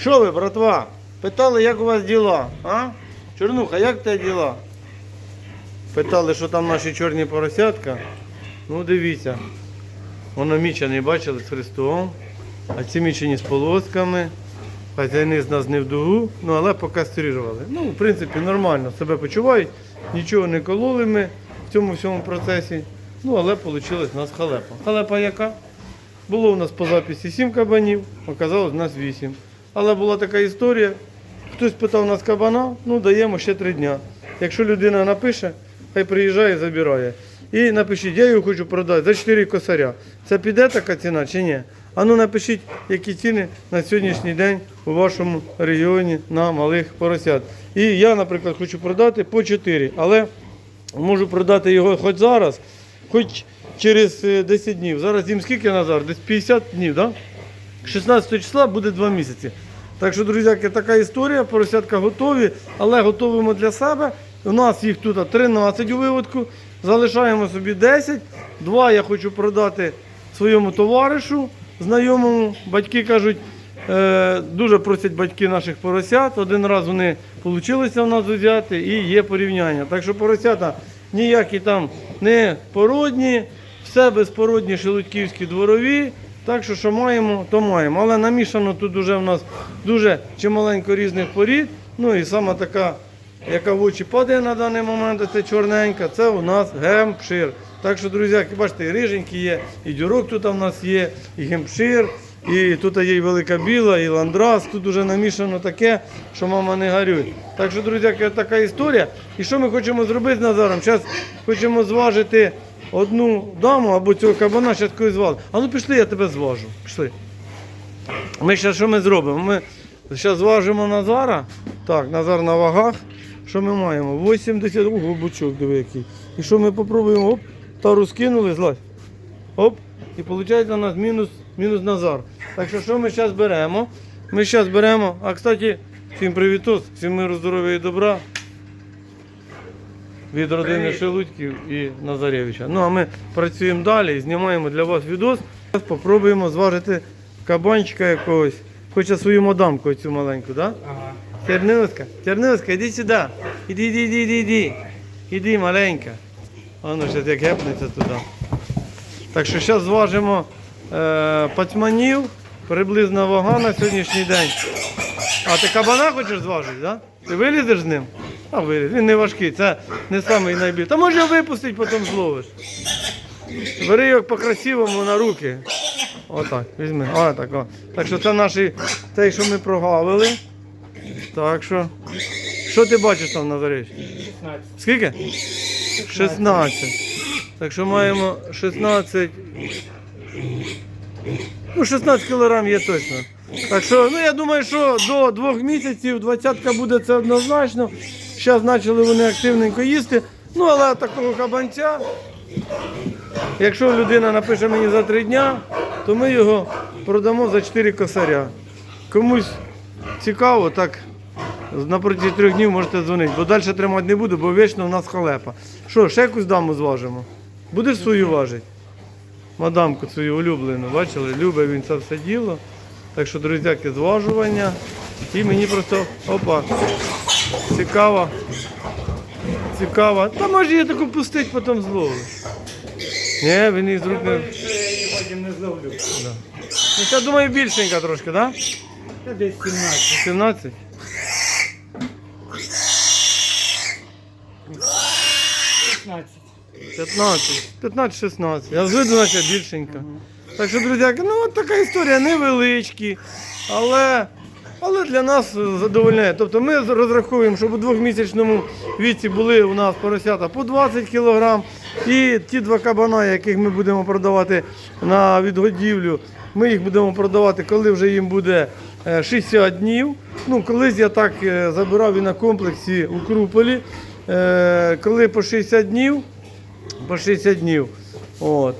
Що ви, братва? Питали, як у вас діла? А? Чорнуха, як тебе діла? Питали, що там наші чорні поросятка. Ну, дивіться. Воно мічений, бачили, з хрестом. А ці мічені з полосками. Хазяїни з нас не в дугу, ну але покастрирували. Ну, в принципі, нормально себе почувають, нічого не кололи ми в цьому всьому процесі. Ну, але вийшла в нас халепа. Халепа яка? Було у нас по записі 7 кабанів, оказалось в нас 8. Але була така історія. Хтось питав нас кабана, ну даємо ще 3 дня. Якщо людина напише, хай приїжджає і забирає. І напишіть, я його хочу продати за 4 косаря. Це піде така ціна чи ні? А ну напишіть, які ціни на сьогоднішній день у вашому регіоні на малих поросят. І я, наприклад, хочу продати по 4, але можу продати його хоч зараз, хоч через е, 10 днів. Зараз їм скільки Назар? Десь 50 днів, так? Да? 16 числа буде 2 місяці. Так що, друзяки, така історія, поросятка готові, але готуємо для себе. У нас їх тут 13 у виводку, залишаємо собі 10. Два я хочу продати своєму товаришу, знайомому. Батьки кажуть, е, дуже просять батьки наших поросят. Один раз вони вийшло у нас взяти і є порівняння. Так що поросята ніякі там не породні, все безпородні шелудьківські дворові. Так що, що маємо, то маємо. Але намішано тут вже в нас дуже чималенько різних порід. Ну і сама така, яка в очі падає на даний момент, це чорненька, це у нас гемпшир. Так що, друзяки, бачите, і риженькі є, і дюрок тут у нас є, і гемпшир, і тут є і велика біла, і ландрас. Тут вже намішано таке, що мама не горює. Так що, друзяки, така історія. І що ми хочемо зробити з Назаром? Зараз хочемо зважити одну даму або цього кабана, зараз когось звали. А ну пішли, я тебе зважу. Пішли. Ми зараз що ми зробимо? Ми зараз зважимо Назара. Так, Назар на вагах. Що ми маємо? 80, ого, бучок, диви який. І що ми попробуємо? Оп, тару скинули, злазь. Оп. І виходить у нас мінус, мінус Назар. Так що що ми зараз беремо? Ми зараз беремо, а кстати, всім привітос, всім миру, здоров'я і добра. Від родини. Шелудьків і Назаревича. Ну а ми працюємо далі і знімаємо для вас відос. Зараз Попробуємо зважити кабанчика якогось. Хоча свою мадамку цю маленьку, так? Да? Ага. Тернилська, Тернилська, іди сюди. Іди, іди, іди, іди, іди. Іди, маленька. Воно зараз як гепнеться туди. Так що зараз зважимо е, пацьманів, приблизна вага на сьогоднішній день. А ти кабана хочеш зважити, так? Да? Ти вилізеш з ним? А виліз. Він не важкий, це не самий найбільший. Та може його випустити, потім зловиш. Бери його по-красивому на руки. Отак, візьми. О, так, о. Так що це наш той, що ми прогавили. Так що. Що ти бачиш там на зарі? 16. Скільки? 16. Так що маємо 16. Ну, 16 кілограм є точно. Так що, ну я думаю, що до двох місяців двадцятка буде це однозначно. Зараз почали вони активненько їсти. Ну, але такого кабанця, якщо людина напише мені за три дня, то ми його продамо за 4 косаря. Комусь цікаво, так на трьох днів можете дзвонити, бо далі тримати не буду, бо вічно в нас халепа. Що, ще якусь даму зважимо? Будеш свою важити? Мадамку свою улюблену, бачили, любить він це все діло. Так що, друзяки, зважування. І мені просто опа. Цікаво. Цікаво. Та може я таку пустить, потім зловлю. Ні, він з рук не. Я потім не зловлю. Да. Ну, я думаю, більшенька трошки, так? Да? Десь 17. 17? 16. 15, 15-16. Я зведу, наче більшенька. Так що, друзяки, ну от така історія невеличкі, але, але для нас е, задовольняє. Тобто ми розраховуємо, щоб у двохмісячному віці були у нас поросята по 20 кг. І ті два кабана, яких ми будемо продавати на відгодівлю, ми їх будемо продавати, коли вже їм буде е, 60 днів. Ну, колись я так е, забирав і на комплексі у Круполі, е, коли по 60 днів по 60 днів. От.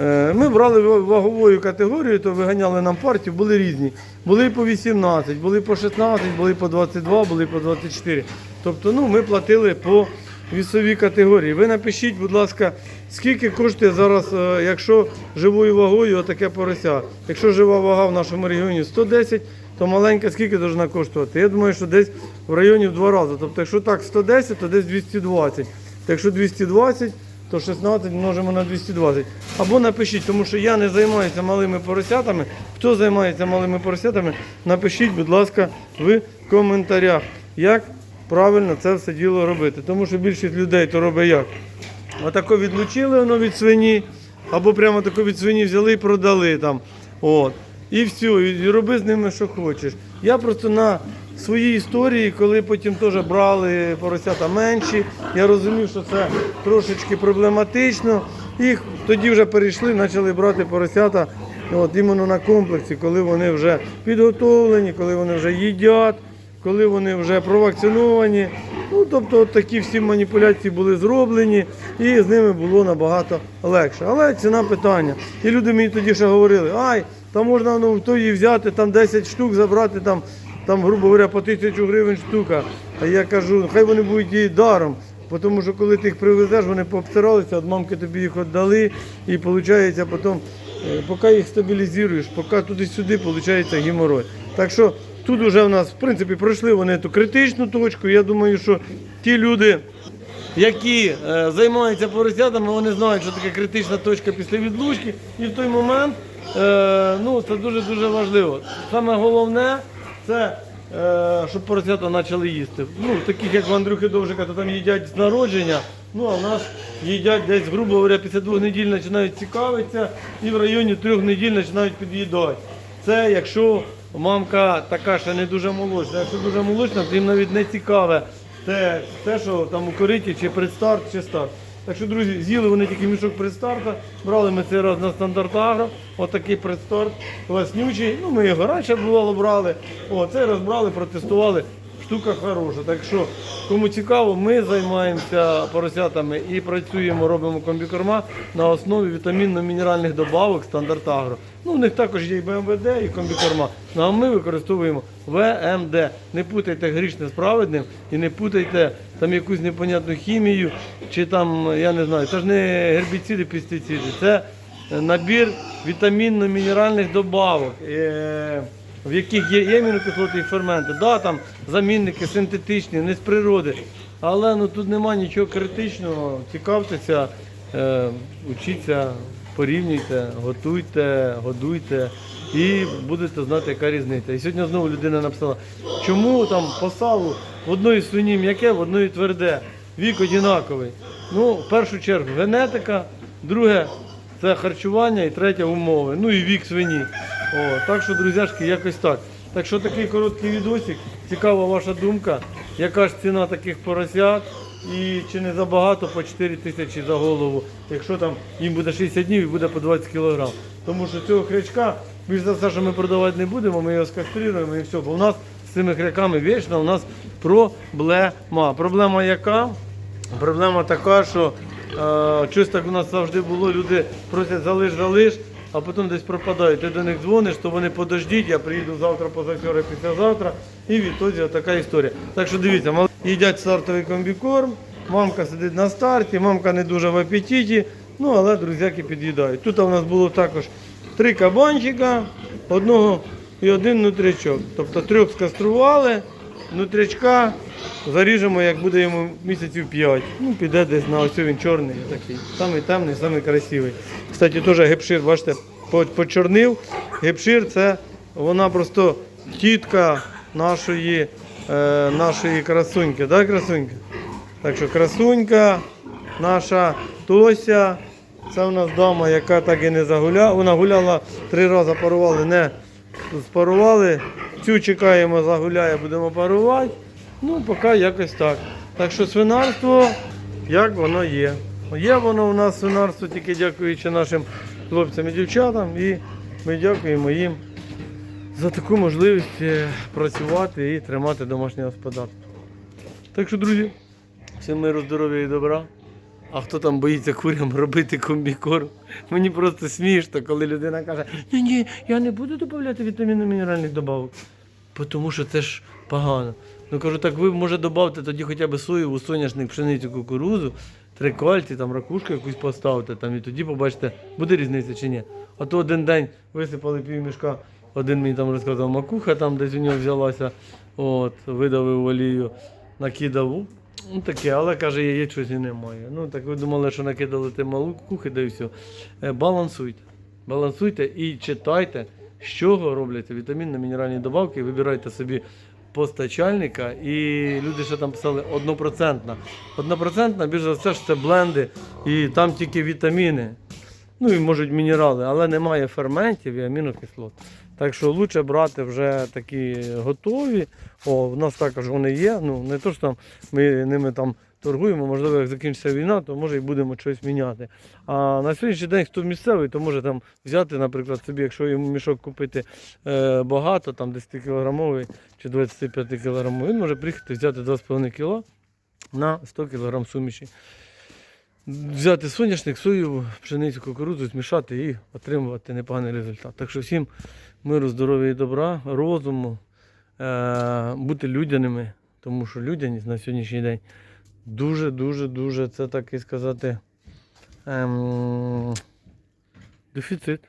Е, Ми брали ваговою категорією, то виганяли нам партію, були різні. Були по 18, були по 16, були по 22, були по 24. Тобто ну, ми платили по вісовій категорії. Ви напишіть, будь ласка, скільки коштує зараз, е, якщо живою вагою отаке порося. Якщо жива вага в нашому регіоні 110 то маленька скільки должна коштувати? Я думаю, що десь в районі в два рази. Тобто, якщо так 110, то десь 220. То якщо 220, то 16 множимо на 220. Або напишіть, тому що я не займаюся малими поросятами. Хто займається малими поросятами, напишіть, будь ласка, в коментарях, як правильно це все діло робити. Тому що більшість людей то робить як? Отако відлучили воно від свині, або прямо тако від свині взяли і продали там. От. І все, і роби з ними, що хочеш. Я просто на своїй історії, коли потім теж брали поросята менші, я розумів, що це трошечки проблематично. І тоді вже перейшли, почали брати поросята от, іменно на комплексі, коли вони вже підготовлені, коли вони вже їдять коли вони вже провакциновані. Ну, тобто от такі всі маніпуляції були зроблені і з ними було набагато легше. Але ціна питання. І люди мені тоді ще говорили, ай, там можна ну, в тої взяти там 10 штук, забрати там, там, грубо говоря, по тисячу гривень штука. А я кажу, хай вони будуть їй даром. Тому що коли ти їх привезеш, вони пообстиралися, от мамки тобі їх віддали, і виходить потім, е, поки їх стабілізуєш, поки туди-сюди, виходить геморой. Так що тут вже в нас, в принципі, пройшли вони ту критичну точку. Я думаю, що ті люди, які е, займаються поросятами, вони знають, що таке критична точка після відлучки. І в той момент е, ну, це дуже-дуже важливо. Саме головне це. е, Щоб поросята почали їсти. Ну, таких як в Андрюхи Довжика, то там їдять з народження. Ну а в нас їдять десь, грубо говоря, після двох неділь починають цікавитися і в районі трьох неділь починають під'їдати. Це якщо мамка така ще не дуже молочна. Якщо дуже молочна, то їм навіть не цікаве те, те, що там у кориті, чи предстарт, чи старт. Так що, друзі, з'їли вони тільки мішок предстарта, брали ми цей раз на стандарт агро, отакий предстарт, класнючий. Ну, ми його раніше бувало брали. О, цей раз брали, протестували. Штука хороша. Так що, кому цікаво, ми займаємося поросятами і працюємо, робимо комбікорма на основі вітамінно-мінеральних добавок стандарт агро. Ну, в них також є і БМВД, і комбікорма. Ну, а ми використовуємо ВМД. Не путайте грішне з праведним і не путайте там якусь непонятну хімію, чи там, я не знаю, це ж не гербіциди, пестициди, це е, набір вітамінно-мінеральних добавок. В яких є і і ферменти. Да, там замінники синтетичні, не з природи. Але ну, тут немає нічого критичного. Цікавтеся, е, учіться, порівнюйте, готуйте, годуйте і будете знати, яка різниця. І сьогодні знову людина написала, чому там по салу в одної свині м'яке, в одної тверде, вік однаковий. Ну, в першу чергу генетика, друге це харчування і третє умови. Ну і вік свині. О, так що, друзяшки, якось так. Так що такий короткий відосик. Цікава ваша думка. Яка ж ціна таких поросят? І чи не забагато по 4 тисячі за голову, якщо там їм буде 60 днів і буде по 20 кг. Тому що цього хрячка, більш за все, що ми продавати не будемо, ми його скаструємо і все. Бо у нас з цими хряками вічно у нас проблема. Проблема яка? Проблема така, що е, щось так у нас завжди було, люди просять залиш, залиш, а потім десь пропадають. Ти до них дзвониш, то вони подождіть, я приїду завтра, позавчора, післязавтра. І відтоді така історія. Так що дивіться, їдять стартовий комбікорм, мамка сидить на старті, мамка не дуже в апетиті, ну але друзяки під'їдають. Тут у нас було також три кабанчика, одного і один нутрячок. Тобто трьох скастрували, нутрячка заріжемо, як буде йому місяців 5. Ну, піде десь на ось він чорний такий. Самий темний, самий красивий. Кстати, теж гепшир, бачите, почорнив. Гепшир це вона просто тітка нашої, е, нашої красуньки. Так, красунька? Так що красунька, наша Тося. Це у нас дама, яка так і не загуляла. Вона гуляла три рази, парували, не спарували. Цю чекаємо, загуляє, будемо парувати. Ну, поки якось так. Так що свинарство, як воно є. Є воно у нас свинарство, тільки дякуючи нашим хлопцям і дівчатам. І ми дякуємо їм за таку можливість е, працювати і тримати домашнє господарство. Так що, друзі, всім миру, здоров'я і добра. А хто там боїться курям робити комбікорм? Мені просто смішно, коли людина каже, ні, ні, я не буду додавати вітамінно-мінеральних добавок. Тому що це ж погано. Ну кажу, так ви може додати тоді хоча б соєву, соняшник, пшеницю, кукурузу, трикольці, там ракушку якусь поставте, там, і тоді побачите, буде різниця чи ні. А то один день висипали пів мішка Один мені там розказав, макуха там десь у нього взялася, от, видавив олію, накидав. Ну таке, але каже, яєць щось і немає. Ну так ви думали, що накидали ти макухи, да і все. Балансуйте. Балансуйте і читайте, з чого робляться вітамінно мінеральні добавки. Вибирайте собі постачальника. І люди ще там писали однопроцентна. Однопроцентна, більше за все ж це бленди, і там тільки вітаміни. Ну і можуть мінерали, але немає ферментів і амінокислот. Так що краще брати вже такі готові. О, в нас також вони є. Ну не то, що там ми ними там торгуємо, можливо, як закінчиться війна, то може і будемо щось міняти. А на сьогоднішній день, хто місцевий, то може там взяти, наприклад, собі, якщо йому мішок купити е, багато, там 10 кілограмовий чи 25 кілограмовий, він може приїхати взяти 2,5 кг на 100 кг суміші. Взяти соняшник, сою, пшеницю, кукурудзу, змішати і отримувати непоганий результат. Так що всім миру, здоров'я і добра, розуму, е, бути людяними, тому що людяність на сьогоднішній день дуже, дуже, дуже, це так і сказати, ем, дефіцит.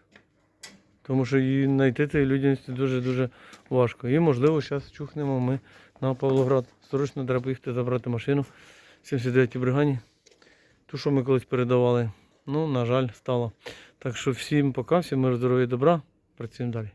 Тому що її знайти цієї людяності дуже-дуже важко. І можливо зараз чухнемо ми на Павлоград. Срочно треба поїхати забрати машину 79-й бригаді. Ту, що ми колись передавали. Ну, на жаль, стало. Так що всім пока, всім миру, здоров'я і добра. Працюємо далі.